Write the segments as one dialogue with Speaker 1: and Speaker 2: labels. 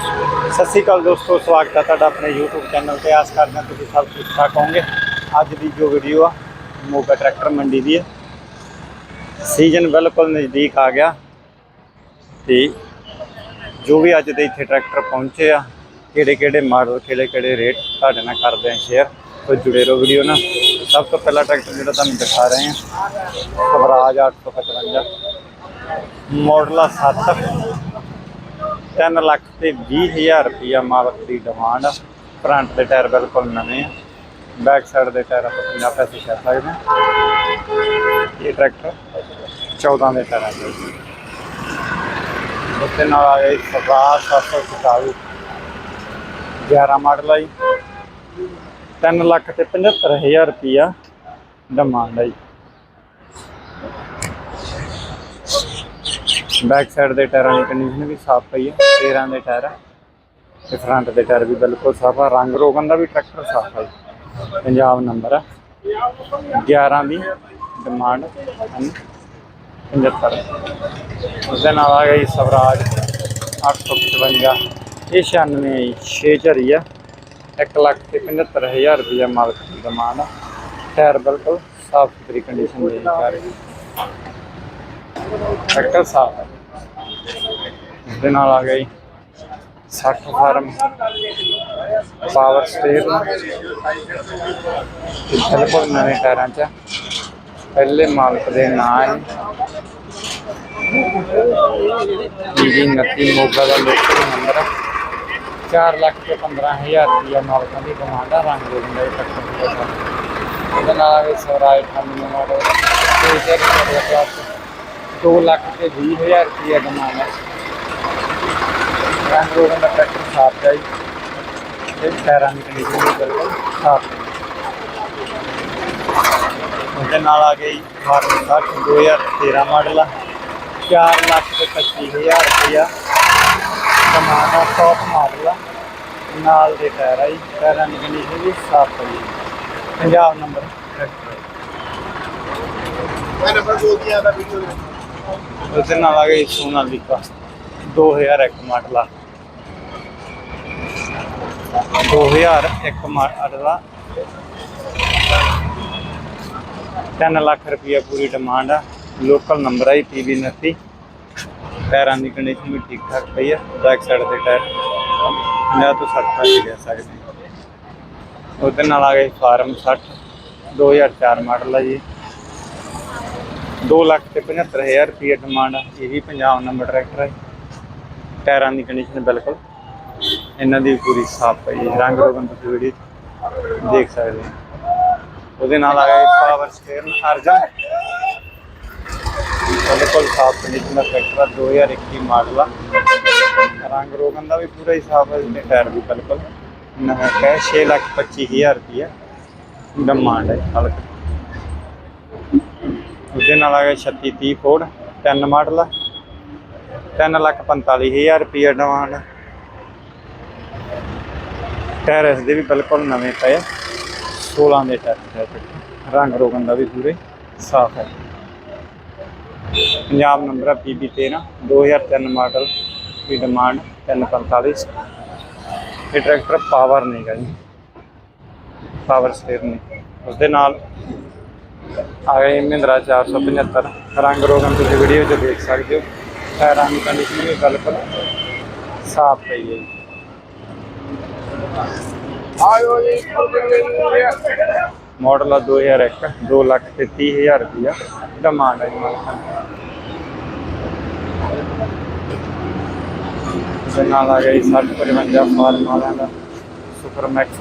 Speaker 1: ਸਤਿ ਸ਼੍ਰੀ ਅਕਾਲ ਦੋਸਤੋ, ਸਵਾਗਤ ਹੈ ਤੁਹਾਡਾ ਆਪਣੇ YouTube ਚੈਨਲ ਤੇ। ਆਸ ਕਰਦੇ ਹਾਂ ਤੁਸੀਂ ਸਭ ਠੀਕ ਠਾਕ ਹੋਵੋਗੇ। ਅੱਜ ਦੀ ਜੋ ਵੀਡੀਓ ਆ, ਮੋਗਾ ਟਰੈਕਟਰ ਮੰਡੀ ਦੀ ਹੈ ਸੀਜ਼ਨ ਬਿਲਕੁਲ ਨਜ਼ਦੀਕ ਆ ਗਿਆ ਤੇ ਜੋ ਵੀ ਅੱਜ ਦੇ ਇੱਥੇ ਟਰੈਕਟਰ ਪਹੁੰਚੇ ਆ ਕਿਹੜੇ ਕਿਹੜੇ ਮਾਡਲ ਕਿਹੜੇ ਕਿਹੜੇ ਰੇਟ ਤੁਹਾਡੇ ਨਾਲ ਕਰਦੇ ਆ ਸ਼ੇਅਰ ਤੋਂ ਜੁੜੇ ਰਹੋ ਵੀਡੀਓ ਨਾਲ। ਸਭ ਤੋਂ ਪਹਿਲਾ ਟਰੈਕਟਰ ਜਿਹੜਾ ਤੁਹਾਨੂੰ ਦਿਖਾ ਰਹੇ ਹਾਂ, ਸਵਰਾਜ 855 ਮਾਡਲ ਆ 7 3 ਲੱਖ ਤੇ 20000 ਰੁਪਇਆ ਮਾਲਕ ਦੀ ਡਿਮਾਂਡ ਆ। ਫਰੰਟ ਦੇ ਟਾਇਰ ਬਿਲਕੁਲ ਨਵੇਂ ਆ। ਬੈਕ ਸਾਈਡ ਦੇ ਟਾਇਰ ਆਪਾਂ 50 ਪੈਸੇ ਛੱਡ ਸਕਦੇ ਹਾਂ। ਇਹ ਟਰੈਕਟਰ 14 ਦੇ ਟਾਇਰਾਂ ਦੇ ਉੱਤੇ ਨਾਲ ਆ ਗਿਆ ਸਵਾਸ 747 11 ਮਾਡਲ ਆ ਜੀ। 3 ਲੱਖ ਤੇ 75000 ਰੁਪਇਆ ਡਿਮਾਂਡ ਆਈ ਬੈਕ ਸਾਈਡ ਦੇ ਟਾਇਰਾਂ ਦੀ ਕੰਡੀਸ਼ਨ ਵੀ ਸਾਫ਼ ਪਈ ਹੈ 13 ਦੇ ਟਾਇਰ ਆ। ਤੇ ਫਰੰਟ ਦੇ ਟਾਇਰ ਵੀ ਬਿਲਕੁਲ ਸਾਫ਼ ਆ, ਰੰਗ ਰੋਗਨ ਦਾ ਵੀ ਟਰੈਕਟਰ ਸਾਫ਼ ਹੈ ਜੀ। ਪੰਜਾਬ ਨੰਬਰ ਆ। 11 ਦੀ ਡਿਮਾਂਡ 75 ਉਸਦੇ ਨਾਲ ਆ ਗਈ ਸਵਰਾਜ 855 ਇਹ 96 ਹੈ 6 ਝਰੀ ਆ। 1 ਲੱਖ ਤੇ 75000 ਰੁਪਇਆ ਮਾਲਕ ਦੀ ਡਿਮਾਂਡ ਆ। ਟਾਇਰ ਬਿਲਕੁਲ ਸਾਫ਼ ਸੁਥਰੀ ਕੰਡੀਸ਼ਨ ਦੇ ਵਿੱਚ ਟਰੈਕਟਰ ਸਾਫ਼ ਹੈ ਇਸ ਦੇ ਨਾਲ ਆ ਗਈ 60 ਫਾਰਮ ਪਾਵਰ ਸਟੇਅਰ ਬਿਲਕੁਲ ਨਵੇਂ ਟਾਇਰਾਂ 'ਚ ਆ। ਪਹਿਲੇ ਮਾਲਕ ਦੇ ਨਾਂ ਹੈ ਜੀ ਨੱਤੀ ਮੋਗਾ ਦਾ ਲੋਕਲ ਨੰਬਰ ਆ 4 ਲੱਖ ਤੇ 15000 ਰੁਪਇਆ ਮਾਲਕਾਂ ਦੀ ਡਿਮਾਂਡ ਆ ਰੰਗ ਦੇ ਦਿੰਦਾ ਇਹ ਟਰੈਕਟਰ ਦਾ ਇਹਦੇ ਨਾਲ ਆ ਗਈ ਸਵਰਾਜ 98 ਮਾਡਲ ਤੇ ਚੈੱਕ ਕਰ ਕਲਾਸ ਦੋ ਲੱਖ ਤੇ 20000 ਰੁਪਏ ਕਮਾਉਣਾ। ਰੰਗ ਰੋਗਨ ਦਾ ਟਰੈਕਟਰ ਸਾਫ਼ ਹੈ ਤੇ ਟਾਇਰਾਂ ਦੀ ਕੰਡੀਸ਼ਨ ਵੀ ਬਿਲਕੁਲ ਸਾਫ਼ ਉਹਦੇ ਨਾਲ ਆ ਗਈ ਫਾਰਮ 2013 ਮਾਡਲ ਆ। 4 ਲੱਖ ਤੇ 25000 ਰੁਪਇਆ ਕਮਾਉਣਾ ਟੌਪ ਮਾਡਲ ਆ। ਨਾਲ ਦੇ ਟਾਇਰ ਆ ਜੀ ਟਾਇਰਾਂ ਦੀ ਕੰਡੀਸ਼ਨ ਵੀ ਸਾਫ਼ ਹੈ ਪੰਜਾਬ ਨੰਬਰ ਟਰੈਕਟਰ
Speaker 2: ਮੈਂ ਦਾ ਵੀਡੀਓ ਦੇ
Speaker 1: ਉਹਦੇ ਨਾਲ ਆ ਗਈ ਸੋਨਾਲੀਕਾ 2001 ਮਾਡਲ। ਆ 2001 ਮਾਡਲ। ਆ 3 ਲੱਖ ਰੁਪਇਆ ਪੂਰੀ ਡਿਮਾਂਡ ਆ। ਲੋਕਲ ਨੰਬਰ ਆ ਪੀਬੀ 29 ਟਾਇਰਾਂ ਦੀ ਕੰਡੀਸ਼ਨ ਵੀ ਠੀਕ ਠਾਕ ਪਈ ਆ। ਬੈਕ ਸਾਈਡ ਦੇ ਟਾਇਰ। 50 ਤੋਂ 60 ਤੱਕ ਜਾ ਸਕਦੇ ਉਹਦੇ ਨਾਲ ਆ ਗਈ ਫਾਰਮ 60 2004 ਮਾਡਲ ਆ ਜੀ। 2 ਲੱਖ ਤੇ 75000 ਰੁਪਏ ਡਿਮਾਂਡ ਆ। ਇਹ ਵੀ ਪੰਜਾਬ ਨੰਬਰ ਟਰੈਕਟਰ ਹੈ ਟਾਇਰਾਂ ਦੀ ਕੰਡੀਸ਼ਨ ਬਿਲਕੁਲ ਇਹਨਾਂ ਦੀ ਵੀ ਪੂਰੀ ਸਾਫ਼ ਪਈ ਹੈ ਰੰਗ ਰੋਗਨ ਤੁਸੀਂ ਵੀਡੀਓ ਦੇਖ ਸਕਦੇ ਹੋ। ਉਹਦੇ ਨਾਲ ਆ ਗਿਆ ਪਾਵਰ ਸਟੀਅਰਿੰਗ ਅਰਜਨ। ਬਿਲਕੁਲ ਸਾਫ਼ ਕੰਡੀਸ਼ਨ ਦਾ ਟਰੈਕਟਰ ਆ 2021 ਮਾਡਲ ਆ। ਰੰਗ ਰੋਗਨ ਦਾ ਵੀ ਪੂਰਾ ਹੀ ਸਾਫ਼ ਹੈ ਇਹਦੇ ਟਾਇਰ ਵੀ ਬਿਲਕੁਲ। ਨਵਾਂ ਹੈ 6 ਲੱਖ 25000 ਰੁਪਏ ਡਿਮਾਂਡ ਹੈ ਹਲਕ। ਉਹਦੇ ਨਾਲ ਆ ਗਿਆ 36 30 ਫੋਰਡ 3 ਮਾਡਲ ਆ 3 ਲੱਖ 45000 ਰੁਪਏ ਡਿਮਾਂਡ ਟਾਇਰ ਇਸ ਦੇ ਵੀ ਬਿਲਕੁਲ ਨਵੇਂ ਪਏ ਆ। 16 ਦੇ ਟਾਇਰ ਰੰਗ ਰੋਗਨ ਦਾ ਵੀ ਪੂਰੇ ਸਾਫ਼ ਹੈ। ਪੰਜਾਬ ਨੰਬਰ ਆ PB 13 2003 ਮਾਡਲ ਦੀ ਡਿਮਾਂਡ 345 ਇਹ ਟਰੈਕਟਰ ਪਾਵਰ ਨਹੀਂ ਗਾ ਜੀ। ਪਾਵਰ ਸਟੇਅਰ ਨਹੀਂ ਉਸ ਦੇ ਨਾਲ ਆ ਗਈ ਮਹਿੰਦਰਾ 475 ਰੰਗ ਰੋਗਨ ਤੁਸੀਂ ਵੀਡੀਓ 'ਚ ਦੇਖ ਸਕਦੇ ਹੋ। ਟਾਇਰਾਂ ਦੀ ਕੰਡੀਸ਼ਨ ਵੀ ਬਿਲਕੁਲ ਸਾਫ਼ ਪਈ ਹੈ
Speaker 2: ਆਇਓ ਜੀ।
Speaker 1: ਮਾਡਲ ਆ 2001 2 ਲੱਖ ਤੇ 30000 ਰੁਪਇਆ। ਡਿਮਾਂਡ ਹੈ ਮਾਲਕਾਂ ਨਾਲ ਗਈ 655 ਫਾਰਮ ਵਾਲਿਆਂ ਦਾ। ਸੁਪਰ ਮੈਕਸ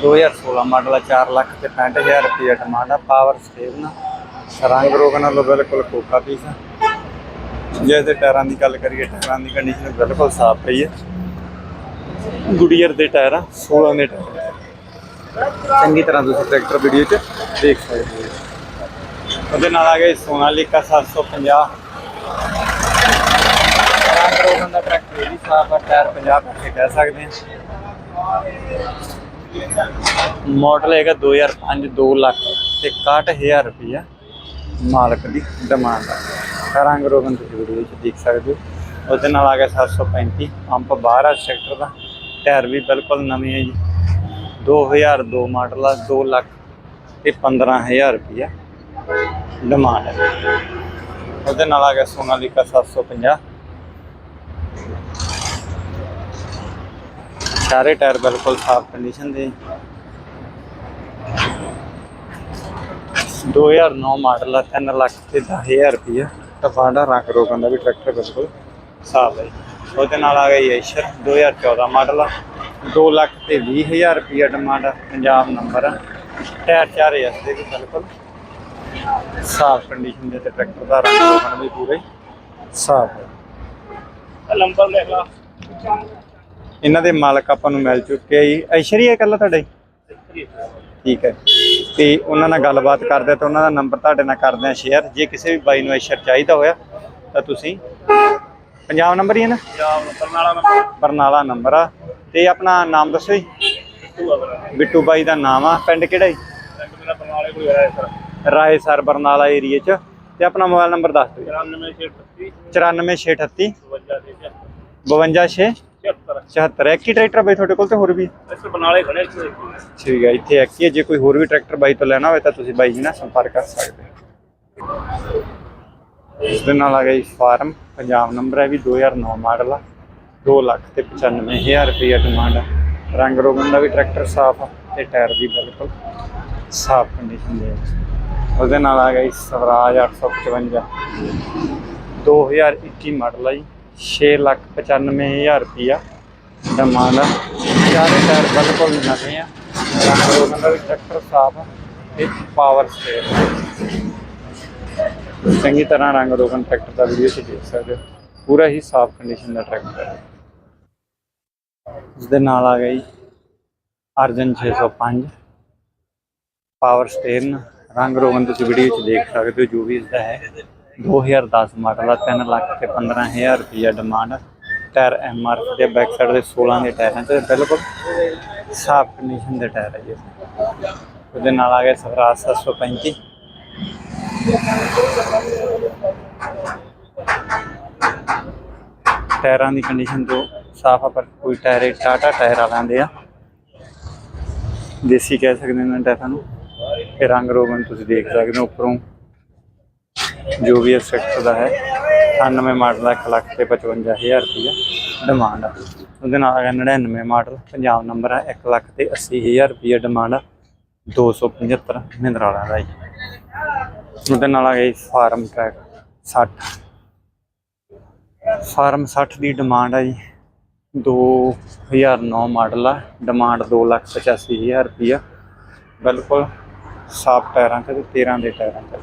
Speaker 1: 2016 ਮਾਡਲ ਆ 4 ਲੱਖ ਤੇ 65000 ਰੁਪਇਆ ਡਿਮਾਂਡ ਆ ਪਾਵਰ ਸਟੇਅਰਿੰਗ ਰੰਗ ਰੋਗਨ ਨਾਲੋਂ ਬਿਲਕੁਲ ਕੋਕਾ ਪੀਸ ਆ। ਜੇ ਤੇ ਟਾਇਰਾਂ ਦੀ ਗੱਲ ਕਰੀਏ, ਟਾਇਰਾਂ ਦੀ ਕੰਡੀਸ਼ਨ ਬਿਲਕੁਲ ਸਾਫ਼ ਪਈ ਹੈ ਗੁਡੀਅਰ ਦੇ ਟਾਇਰ ਆ 16 ਦੇ ਟਾਇਰ। ਚੰਗੀ ਤਰ੍ਹਾਂ ਤੁਸੀਂ ਟਰੈਕਟਰ ਵੀਡੀਓ 'ਚ ਦੇਖ ਸਕਦੇ ਹੋ। ਉਹਦੇ ਨਾਲ ਆ ਗਿਆ ਸੋਨਾਲੀਕਾ 750 ਰੰਗ ਰੋਗਨ ਦਾ ਟਰੈਕਟਰ ਇਹ ਵੀ ਸਾਫ਼ ਆ, ਟਾਇਰ 50 ਪੈਸੇ ਕਹਿ ਸਕਦੇ ਹਾਂ ਮਾਡਲ ਹੈਗਾ 2005 2 ਲੱਖ ਤੇ 61000 ਰੁਪਇਆ ਮਾਲਕ ਦੀ ਡਿਮਾਂਡ ਆ। ਰੰਗ ਰੋਗਨ ਤੁਸੀਂ ਵੀਡੀਓ 'ਚ ਦੇਖ ਸਕਦੇ ਹੋ। ਉਹਦੇ ਨਾਲ ਆ ਗਿਆ 735 ਪੰਪ ਬਾਹਰ ਆ ਸੈਕਟਰ ਦਾ। ਟਾਇਰ ਵੀ ਬਿਲਕੁਲ ਨਵੇਂ ਹੈ ਜੀ। 2002 ਮਾਡਲ ਆ 2 ਲੱਖ ਤੇ 15000 ਰੁਪਇਆ ਡਿਮਾਂਡ ਹੈ ਉਹਦੇ ਨਾਲ ਆ ਗਿਆ ਸੋਨਾਲੀਕਾ 750 ਸਾਰੇ ਟਾਇਰ ਬਿਲਕੁਲ ਸਾਫ਼ ਕੰਡੀਸ਼ਨ ਦੇ। 2009 ਮਾਡਲ ਆ 3 ਲੱਖ ਤੇ 10000 ਰੁਪਇਆ ਟਫਾਂਡਾ ਰੰਗ ਰੋਗਨ ਦਾ ਵੀ ਟਰੈਕਟਰ ਬਿਲਕੁਲ ਸਾਫ਼ ਹੈ ਉਹਦੇ ਨਾਲ ਆ ਗਿਆ ਯਸ਼ਰ 2014 ਮਾਡਲ ਆ। 2 ਲੱਖ ਤੇ 20000 ਰੁਪਇਆ ਡਿਮਾਂਡ ਆ, ਪੰਜਾਬ ਨੰਬਰ ਆ। ਟਾਇਰ ਚਾਰੇ ਇਸ ਦੇ ਵੀ ਬਿਲਕੁਲ ਸਾਫ਼ ਕੰਡੀਸ਼ਨ ਦੇ ਤੇ ਟਰੈਕਟਰ ਦਾ ਰੰਗ ਰੋਗਨ ਵੀ ਪੂਰਾ ਹੀ ਸਾਫ਼ ਹੈ
Speaker 2: ਨੰਬਰ ਲਿਖ ਲਾ।
Speaker 1: ਇਹਨਾਂ ਦੇ ਮਾਲਕ ਆਪਾਂ ਨੂੰ ਮਿਲ ਚੁੱਕੇ ਆ ਜੀ। ਐਸ਼ਰੀ ਹੈ ਕੱਲਾ ਤੁਹਾਡਾ ਠੀਕ ਹੈ। ਤੇ ਉਹਨਾਂ ਨਾਲ ਗੱਲਬਾਤ ਕਰਦੇ ਤਾਂ ਉਹਨਾਂ ਦਾ ਨੰਬਰ ਤੁਹਾਡੇ ਨਾਲ ਕਰਦੇ ਆ ਸ਼ੇਅਰ ਜੇ ਕਿਸੇ ਵੀ ਬਾਈ ਨੂੰ ਐਸ਼ਰ ਚਾਹੀਦਾ ਹੋਇਆ ਤਾਂ ਤੁਸੀਂ ਪੰਜਾਬ ਨੰਬਰ ਹੀ ਹੈ ਨਾ?
Speaker 2: ਪੰਜਾਬ ਨੰਬਰ ਨਾਲਾ ਨੰਬਰ।
Speaker 1: ਬਰਨਾਲਾ ਨੰਬਰ ਆ। ਤੇ ਆਪਣਾ ਨਾਮ ਦੱਸੋ ਜੀ? ਬਿੱਟੂ ਬਾਈ ਦਾ ਨਾਮ ਆ। ਪਿੰਡ ਕਿਹੜਾ ਜੀ?
Speaker 2: ਪਿੰਡ ਮੇਰਾ ਬਰਨਾਲੇ ਕੋਈ ਹੈ ਸਰ।
Speaker 1: ਰਾਏ ਸਰ ਬਰਨਾਲਾ ਏਰੀਏ 'ਚ। ਤੇ ਆਪਣਾ ਮੋਬਾਈਲ ਨੰਬਰ ਦੱਸ ਦਿਓ
Speaker 2: 9638
Speaker 1: 94638
Speaker 2: 52
Speaker 1: 526
Speaker 2: 76
Speaker 1: 74 ਇੱਕ ਹੀ ਟਰੈਕਟਰ ਬਾਈ ਤੁਹਾਡੇ ਕੋਲ ਤੇ ਹੋਰ ਵੀ?
Speaker 2: ਇਸ ਬਰਨਾਲੇ ਖੜੇ ਇੱਥੇ।
Speaker 1: ਠੀਕ ਹੈ ਇੱਥੇ ਇੱਕ ਹੀ ਹੈ ਜੇ ਕੋਈ ਹੋਰ ਵੀ ਟਰੈਕਟਰ ਬਾਈ ਤੋਂ ਲੈਣਾ ਹੋਵੇ ਤਾਂ ਤੁਸੀਂ ਬਾਈ ਜੀ ਨਾਲ ਸੰਪਰਕ ਕਰ ਸਕਦੇ ਹੋ। ਇਸ ਦੇ ਨਾਲ ਆ ਜੀ ਫਾਰਮ ਪੰਜਾਬ ਨੰਬਰ ਹੈ ਵੀ 2009 ਮਾਡਲ ਆ 2 ਲੱਖ ਤੇ 95000 ਰੁਪਏ ਡਿਮਾਂਡ ਆ। ਰੰਗ ਰੋਗਨ ਦਾ ਵੀ ਟਰੈਕਟਰ ਸਾਫ਼ ਤੇ ਟਾਇਰ ਵੀ ਬਿਲਕੁਲ ਸਾਫ਼ ਕੰਡੀਸ਼ਨ ਦੇ ਉਹਦੇ ਨਾਲ ਆ ਜੀ ਸਵਰਾਜ 855 2021 ਮਾਡਲ ਆ ਜੀ 6 ਲੱਖ 95000 ਰੁਪਇਆ ਡਿਮਾਂਡ ਚਾਰੇ ਟਾਇਰ ਬਿਲਕੁਲ ਨਵੇਂ ਆ। ਰੰਗ ਰੋਗਨ ਦਾ ਵੀ ਟਰੈਕਟਰ ਸਾਫ਼ ਆ ਤੇ ਪਾਵਰ ਸਟੇਅਰ ਚੰਗੀ ਤਰ੍ਹਾਂ ਰੰਗ ਰੋਗਨ ਟਰੈਕਟਰ ਦਾ ਵੀਡੀਓ 'ਚ ਦੇਖ ਸਕਦੇ ਹੋ। ਪੂਰਾ ਹੀ ਸਾਫ਼ ਕੰਡੀਸ਼ਨ ਦਾ ਟਰੈਕਟਰ ਹੈ ਇਸ ਦੇ ਨਾਲ ਆ ਗਈ ਅਰਜਨ 605 ਪਾਵਰ ਸਟੇਰਨ ਰੰਗ ਰੋਗਨ ਤੁਸੀਂ ਵੀਡੀਓ 'ਚ ਦੇਖ ਸਕਦੇ ਹੋ ਜੋ ਵੀ ਇਸਦਾ ਹੈ। 2010 ਮਾਡਲ ਆ 3 ਲੱਖ ਤੇ 15000 ਰੁਪਇਆ ਡਿਮਾਂਡ ਟਾਇਰ ਐਮਆਰ ਦੇ ਬੈਕ ਸਾਈਡ ਦੇ 16 ਦੇ ਟਾਇਰਾਂ ਤੇ ਬਿਲਕੁਲ ਸਾਫ਼ ਕੰਡੀਸ਼ਨ ਦੇ ਟਾਇਰ ਹੈ ਜੀ। ਉਹਦੇ ਨਾਲ ਆ ਗਿਆ ਸਵਰਾਜ 735 ਟਾਇਰਾਂ ਦੀ ਕੰਡੀਸ਼ਨ ਤੋਂ ਸਾਫ਼ ਆ, ਪਰ ਕੋਈ ਟਾਇਰ ਇਹ ਟਾਟਾ ਟਾਇਰ ਵਾਲਿਆਂ ਦੇ ਆ। ਦੇਸੀ ਕਹਿ ਸਕਦੇ ਨੇ ਟਾਇਰਾਂ ਨੂੰ। ਇਹ ਰੰਗ ਰੋਗਨ ਤੁਸੀਂ ਦੇਖ ਸਕਦੇ ਹੋ ਉੱਪਰੋਂ। ਜੋ ਵੀ ਇਸ ਸੈਕਟਰ ਦਾ ਹੈ। 98 ਮਾਡਲ ਦਾ 1 ਲੱਖ ਤੇ 55000 ਰੁਪਇਆ ਡਿਮਾਂਡ ਆ। ਉਹਦੇ ਨਾਲ ਆ ਗਿਆ 99 ਮਾਡਲ, ਪੰਜਾਬ ਨੰਬਰ ਆ 1 ਲੱਖ ਤੇ 80000 ਰੁਪਇਆ ਡਿਮਾਂਡ ਆ 275 ਮਹਿੰਦਰਾ ਵਾਲਾ ਦਾ ਜੀ। ਉਹਦੇ ਨਾਲ ਆ ਗਿਆ ਜੀ ਫਾਰਮ ਟਰੈਕ 60 ਫਾਰਮ 60 ਦੀ ਡਿਮਾਂਡ ਆ ਜੀ 2009 ਮਾਡਲ ਆ ਡਿਮਾਂਡ 285000 ਰੁਪਇਆ ਬਿਲਕੁਲ ਸਾਫ਼ ਟਾਇਰਾਂ ਤੇ 13 ਦੇ ਟਾਇਰਾਂ ਤੇ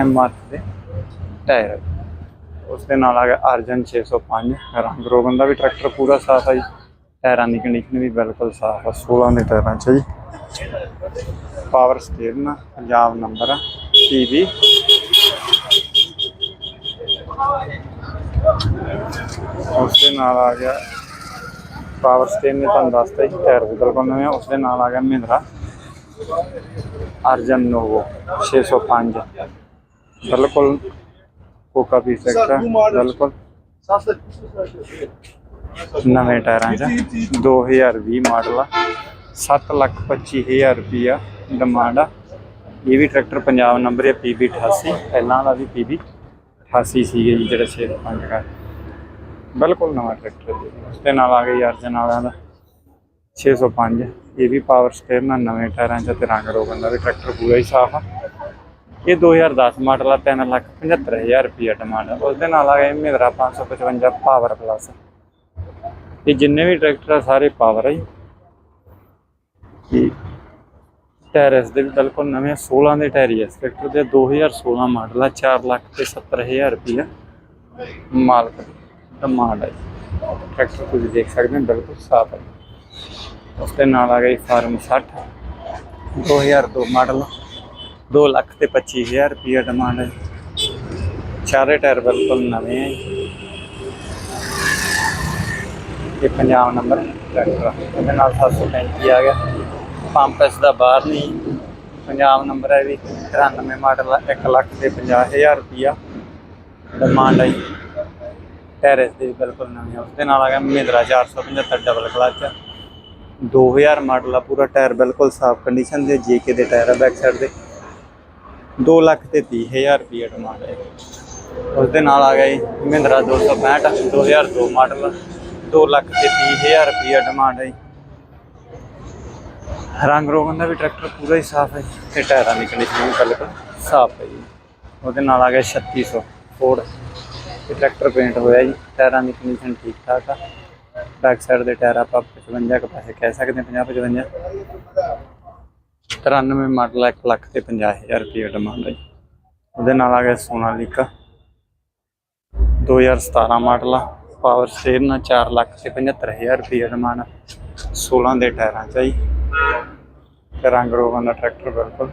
Speaker 1: ਐਮ ਆਰ ਦੇ ਟਾਇਰ ਉਸ ਦੇ ਨਾਲ ਆ ਗਿਆ ਅਰਜਨ 605 ਰੰਗ ਰੋਗਨ ਦਾ ਵੀ ਟਰੈਕਟਰ ਪੂਰਾ ਸਾਫ਼ ਹੈ ਜੀ। ਟਾਇਰਾਂ ਦੀ ਕੰਡੀਸ਼ਨ ਵੀ ਬਿਲਕੁਲ ਸਾਫ਼ ਆ 16 ਦੇ ਟਾਇਰਾਂ 'ਚ ਜੀ। ਪਾਵਰ ਸਟੀਅਰਿੰਗ ਪੰਜਾਬ ਨੰਬਰ ਆ ਪੀਬੀ ਉਸ ਦੇ ਨਾਲ ਆ ਗਿਆ ਪਾਵਰ ਸਟੀਅਰਿੰਗ ਨੇ ਤੁਹਾਨੂੰ ਦੱਸਤਾ ਜੀ, ਟਾਇਰ ਵੀ ਬਿਲਕੁਲ ਆ। ਉਸ ਦੇ ਨਾਲ ਆ ਗਿਆ ਮਹਿੰਦਰਾ। ਅਰਜਨ ਨੋਵੋ 605 ਬਿਲਕੁਲ ਕੋਕਾ ਪੀ ਸਕਦਾ ਬਿਲਕੁਲ। ਨਵੇਂ ਟਾਇਰਾਂ 'ਚ 2020 ਮਾਡਲ ਆ। 7 ਲੱਖ 25000 ਰੁਪਿਆ ਡਿਮਾਂਡ ਆ। ਇਹ ਵੀ ਟਰੈਕਟਰ ਪੰਜਾਬ ਨੰਬਰ ਹੈ PB 88 ਪਹਿਲਾਂ ਵਾਲਾ ਵੀ PB 88 ਸੀਗੇ ਜੀ ਜਿਹੜਾ 605 ਦਾ ਬਿਲਕੁਲ ਨਵਾਂ ਟਰੈਕਟਰ ਦੇ ਨਾਲ ਆ ਗਈ ਅਰਜਨ ਵਾਲਿਆਂ ਦਾ। 605 ਇਹ ਵੀ ਪਾਵਰ ਸਟੇਅਰ ਨਾਲ ਨਵੇਂ ਟਾਇਰਾਂ 'ਚ ਤੇ ਰੰਗ ਰੋਗਨ ਦਾ ਵੀ ਟਰੈਕਟਰ ਪੂਰਾ ਹੀ ਸਾਫ਼ ਆ। ਇਹ 2010 ਮਾਡਲ ਆ 3 ਲੱਖ 75000 ਰੁਪਏ ਡਿਮਾਂਡ ਆ। ਉਸ ਦੇ ਨਾਲ ਆ ਗਿਆ ਮਹਿੰਦਰਾ 555 ਪਾਵਰ ਪਲੱਸ ਇਹ ਜਿੰਨੇ ਵੀ ਟਰੈਕਟਰ ਆ, ਸਾਰੇ ਪਾਵਰ ਆ ਜੀ। ਤੇ ਦੇ ਵੀ ਬਿਲਕੁਲ ਨਵੇਂ 16 ਦੇ ਟਾਇਰ ਹੀ ਆ ਇਸ ਟਰੈਕਟਰ ਦੇ। 2016 ਮਾਡਲ ਆ 4 ਲੱਖ ਤੇ 70000 ਰੁਪਏ ਮਾਲਕ ਡਿਮਾਂਡ ਹੈ ਟਰੈਕਟਰ ਤੁਸੀਂ ਦੇਖ ਸਕਦੇ ਹੋ, ਬਿਲਕੁਲ ਸਾਫ਼ ਹੈ ਉਸ ਦੇ ਨਾਲ ਆ ਗਈ ਫਾਰਮ 60 2002 ਮਾਡਲ। 2 ਲੱਖ ਤੇ 25000 ਰੁਪਏ ਡਿਮਾਂਡ ਹੈ। ਚਾਰੇ ਟਾਇਰ ਬਿਲਕੁਲ ਨਵੇਂ ਹੈ ਇਹ ਪੰਜਾਬ ਨੰਬਰ ਟਰੈਕਟਰ ਆ। ਇਹਦੇ ਨਾਲ 735 ਆ ਗਿਆ। ਪੰਪ ਇਸ ਦਾ ਬਾਹਰ ਨਹੀਂ। ਪੰਜਾਬ ਨੰਬਰ ਹੈ ਵੀ 93 ਮਾਡਲ ਆ 1 ਲੱਖ ਤੇ 50000 ਰੁਪਿਆ ਡਿਮਾਂਡ ਹੈ ਟੈਰੇਸ ਦੇ ਬਿਲਕੁਲ ਨਵੇਂ ਆ। ਉਸ ਦੇ ਨਾਲ ਆ ਗਿਆ ਮਹਿੰਦਰਾ 475 ਡਬਲ ਕਲਚ 2000 ਮਾਡਲ ਆ। ਪੂਰਾ ਟਾਇਰ ਬਿਲਕੁਲ ਸਾਫ਼ ਕੰਡੀਸ਼ਨ ਦੇ ਜੇਕੇ ਦੇ ਟਾਇਰ ਆ ਬੈਕ ਸਾਈਡ ਦੇ। 2 ਲੱਖ ਤੇ 30000 ਰੁਪਏ ਡਿਮਾਂਡ ਹੈ। ਉਸ ਦੇ ਨਾਲ ਆ ਗਿਆ ਜੀ ਮਹਿੰਦਰਾ 265 2002 ਮਾਡਲ 2 ਲੱਖ ਤੇ 30000 ਰੁਪਏ ਡਿਮਾਂਡ ਹੈ ਜੀ। ਰੰਗ ਰੋਗਨ ਦਾ ਵੀ ਟਰੈਕਟਰ ਪੂਰਾ ਹੀ ਸਾਫ਼ ਹੈ ਜੀ, ਤੇ ਟਾਇਰਾਂ ਦੀ ਕੰਡੀਸ਼ਨ ਵੀ ਬਿਲਕੁਲ ਸਾਫ਼ ਹੈ ਜੀ। ਉਹਦੇ ਨਾਲ ਆ ਗਿਆ 3600 ਫੋਰਡ ਤੇ ਟਰੈਕਟਰ ਪੇਂਟ ਹੋਇਆ ਜੀ। ਟਾਇਰਾਂ ਦੀ ਕੰਡੀਸ਼ਨ ਠੀਕ ਠਾਕ ਆ। ਬੈਕ ਸਾਈਡ ਦੇ ਟਾਇਰ ਆਪਾਂ 55 ਕੁ ਪੈਸੇ ਕਹਿ ਸਕਦੇ ਹਾਂ 50 55 93 ਮਾਡਲ 1 ਲੱਖ ਤੇ 50000 ਰੁਪਏ ਡਿਮਾਂਡ ਹੈ ਜੀ। ਉਹਦੇ ਨਾਲ ਆ ਗਿਆ ਸੋਨਾਲੀਕਾ 2017 ਮਾਡਲ ਆ ਪਾਵਰ ਸਟੇਅਰਿੰਗ ਨਾਲ 4 ਲੱਖ ਤੇ 75000 ਰੁਪਏ ਡਿਮਾਂਡ 16 ਦੇ ਟਾਇਰਾਂ ਚ ਆ ਤੇ ਰੰਗ ਰੋਗਾਂ ਦਾ ਟਰੈਕਟਰ ਬਿਲਕੁਲ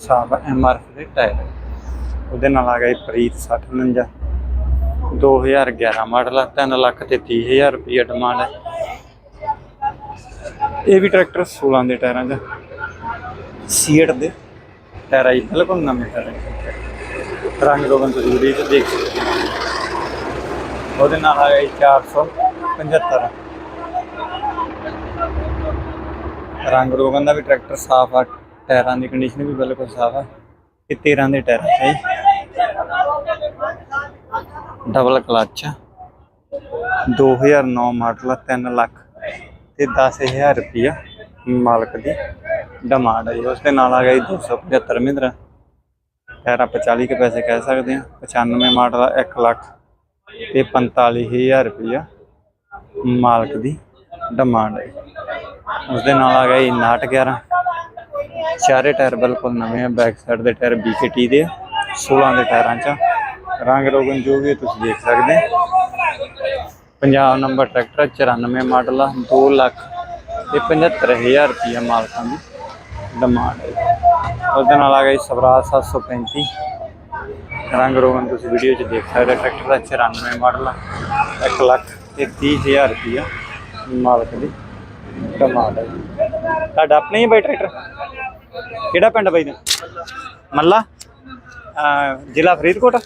Speaker 1: ਸਾਫ਼ ਐਮਆਰਐਫ ਦੇ ਟਾਇਰ। ਉਹਦੇ ਨਾਲ ਆ ਗਿਆ ਜੀ ਪ੍ਰੀਤ 6049 2011 ਮਾਡਲ ਆ 3 ਲੱਖ ਤੇ 30000 ਰੁਪਏ ਡਿਮਾਂਡ ਹੈ ਇਹ ਵੀ ਟਰੈਕਟਰ 16 ਦੇ ਟਾਇਰਾਂ 'ਚ ਸੀਟ ਦੇ ਟਾਇਰ ਆ ਜੀ ਬਿਲਕੁਲ ਨਵੇਂ ਟਾਇਰ ਰੰਗ ਰੋਗਨ ਤੁਸੀਂ ਵੀਡੀਓ 'ਚ ਦੇਖ ਸਕਦੇ ਹੋ। ਉਹਦੇ ਨਾਲ ਆ ਗਿਆ ਜੀ 475 ਰੰਗ ਰੋਗਨ ਦਾ ਵੀ ਟਰੈਕਟਰ ਸਾਫ਼ ਆ ਟਾਇਰਾਂ ਦੀ ਕੰਡੀਸ਼ਨ ਵੀ ਬਿਲਕੁਲ ਸਾਫ਼ ਆ ਇਹ 13 ਦੇ ਟਾਇਰ ਹੈ ਡਬਲ ਕਲਚ 2009 ਮਾਡਲ 3 ਲੱਖ ਤੇ 10000 ਰੁਪਇਆ ਮਾਲਕ ਦੀ। ਡਿਮਾਂਡ ਹੈ ਜੀ। ਉਸ ਦੇ ਨਾਲ ਆ ਗਿਆ ਜੀ 275 ਮਹਿੰਦਰਾ ਟਾਇਰ ਆਪਾਂ 40 ਕੇ ਪੈਸੇ ਕਹਿ ਸਕਦੇ ਹਾਂ 95 ਮਾਡਲ 1 ਲੱਖ ਤੇ 45000 ਰੁਪਇਆ ਮਾਲਕ ਦੀ ਡਿਮਾਂਡ ਹੈ ਉਸ ਦੇ ਨਾਲ ਆ ਗਿਆ ਜੀ 911 ਚਾਰੇ ਟਾਇਰ ਬਿਲਕੁਲ ਨਵੇਂ ਆ, ਬੈਕ ਸਾਈਡ ਦੇ ਟਾਇਰ BKT ਦੇ ਆ 16 ਦੇ ਟਾਇਰਾਂ 'ਚ ਰੰਗ ਰੋਗਨ ਜੋ ਵੀ ਤੁਸੀਂ ਦੇਖ ਸਕਦੇ ਪੰਜਾਬ ਨੰਬਰ ਟਰੈਕਟਰ 94 ਮਾਡਲ ਆ 2 ਲੱਖ ਤੇ 75000 ਰੁਪਇਆ ਮਾਲਕਾਂ ਦੀ ਡਿਮਾਂਡ ਹੈ ਉਸ ਨਾਲ ਆ ਗਿਆ ਜੀ ਸਵਰਾਜ 735 ਰੰਗ ਰੋਗਨ ਤੁਸੀਂ ਵੀਡੀਓ 'ਚ ਦੇਖ ਸਕਦੇ ਹੋ ਟਰੈਕਟਰ ਦਾ 94 ਮਾਡਲ ਆ। 1 ਲੱਖ ਤੇ 30000 ਰੁਪਇਆ ਮਾਲਕ ਦੀ ਡਿਮਾਂਡ ਹੈ ਜੀ। ਤੁਹਾਡਾ ਆਪਣਾ ਹੀ ਬਾਈ ਟਰੈਕਟਰ ਕਿਹੜਾ ਪਿੰਡ ਬਾਈ ਦਾ? ਮੱਲਾ? ਜ਼ਿਲ੍ਹਾ ਫਰੀਦਕੋਟ?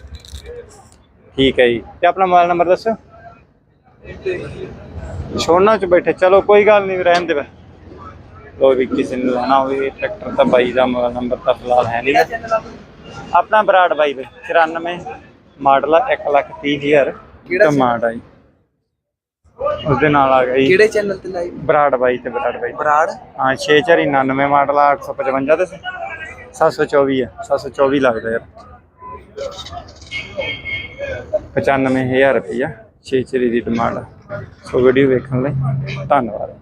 Speaker 1: ਠੀਕ ਹੈ ਜੀ। ਤੇ ਆਪਣਾ ਮੋਬਾਈਲ ਨੰਬਰ ਦੱਸੋ? ਛੋੜਨਾ ਚ ਬੈਠੇ। ਚਲੋ, ਕੋਈ ਗੱਲ ਨਹੀਂ, ਰਹਿਣ ਦੇ ਲੋ ਵੀ ਕਿਸੇ ਨੂੰ ਲੈਣਾ ਹੋਵੇ ਟਰੈਕਟਰ ਤਾਂ ਬਾਈ ਦਾ ਨੰਬਰ ਤਾਂ ਫਿਲਹਾਲ ਹੈ ਨਹੀਂ। ਆਪਣਾ ਬਰਾੜ ਬਾਈ ਬਈ 94 ਮਾਡਲ ਆ 1 ਲੱਖ 30 ਹਜ਼ਾਰ।
Speaker 3: ਕਿਹੜਾ ਸੀ?
Speaker 1: ਟਮਾਟ ਆ ਜੀ। ਉਸ ਦੇ ਨਾਲ ਆ ਗਈ
Speaker 3: ਕਿਹੜੇ ਚੈਨਲ ਤੇ ਲਾਈਵ
Speaker 1: ਬਰਾੜ ਬਾਈ ਤੇ ਬਰਾੜ ਬਾਈ।
Speaker 3: ਬਰਾੜ?
Speaker 1: ਹਾਂ 6499 ਮਾਡਲ ਆ 855 ਤੇ 724 ਆ 724 ਲੱਗਦਾ ਯਾਰ। 95000 ਰੁਪਇਆ 6 ਚਰੀ ਦੀ ਡਿਮਾਂਡ ਸੋ ਵੀਡੀਓ ਵੇਖਣ ਲਈ ਧੰਨਵਾਦ।